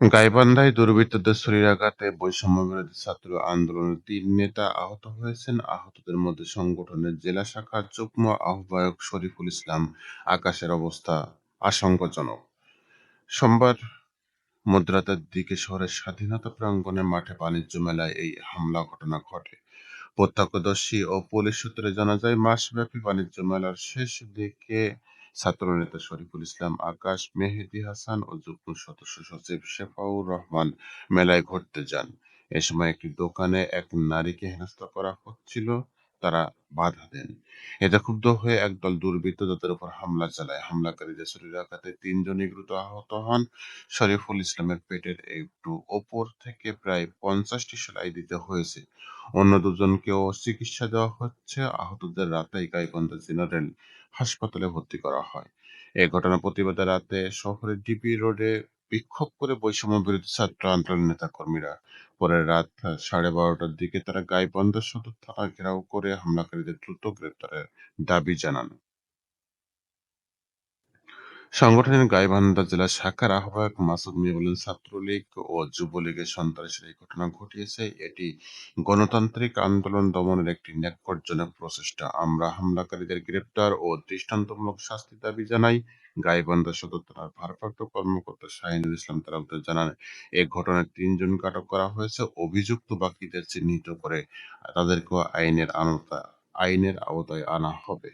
গাইবান্ধায় দুর্বৃত্তদের ছুরিকাঘাতে বৈষম্যবিরোধী ছাত্র আন্দোলনের তিন নেতা আহত হয়েছেন। আহতদের মধ্যে সংগঠনের জেলা শাখার যুগ্ম আহ্বায়ক শরীফুল ইসলাম। আকাশের অবস্থা আশঙ্কাজনক। সোমবার মধ্যরাতের দিকে শহরের স্বাধীনতা প্রাঙ্গণে মাঠে বাণিজ্য মেলায় এই হামলা ঘটনা ঘটে। প্রত্যক্ষদর্শী ও পুলিশ সূত্রে জানা যায়, মাসব্যাপী বাণিজ্য মেলার শেষ দিকে ছাত্রনেতা শরীফুল ইসলাম, আকাশ মেহেদি হাসান ও যুগ্ম সদস্য সচিব শেফাউর রহমান মেলায় ঘুরতে যান। এ সময় একটি দোকানে এক নারীকে হেনস্থা করা হচ্ছিল। তারা বাধা দেন। এতে ক্ষুব্ধ হয়ে একদল দুর্বৃত্ত তাদের উপর হামলা চালায়। হামলাকারীদের ছুরিকাঘাতে তিনজনই গুরুতর আহত হন। শরীফুল ইসলামের পেটের একটু ওপর থেকে প্রায় পঞ্চাশটি সেলাই দিতে হয়েছে। অন্য দুজনকেও চিকিৎসা দেওয়া হচ্ছে। আহতদের রাতেই গাইবান্ধা জেনারেল হাসপাতালে ভর্তি করা হয়। এ ঘটনার প্রতিবাদে রাতে শহরের ডিবি রোডে বিক্ষোভ করে বৈষম্য বিরোধী ছাত্র আন্দোলন নেতা কর্মীরা পরে রাত সাড়ে বারোটার দিকে তারা গাইবান্ধা সদর থানা ঘেরাও করে হামলাকারীদের দ্রুত গ্রেপ্তারের দাবি জানান। সংগঠনের গাইবান্ধা জেলা শাখার আহ্বায়ক মাসুদ মিয়া বলেন ছাত্রলীগ ও যুবলীগের সন্ত্রাসের এই ঘটনা ঘটিয়েছে। এটি গণতান্ত্রিক আন্দোলন দমনের একটি ন্যাক্কারজনক প্রচেষ্টা। আমরা হামলাকারীদের গ্রেপ্তার ও দৃষ্টান্তমূলক শাস্তি দাবি জানাই। গাইবান্ধা সদর থানার ভারপ্রাপ্ত কর্মকর্তা শাহিনুল ইসলাম তালুকদার জানান, এ ঘটনায় তিনজনকে আটক করা হয়েছে। অভিযুক্ত বাকিদের চিহ্নিত করে তাদেরকেও আইনের আওতা আইনের আওতায় আনা হবে।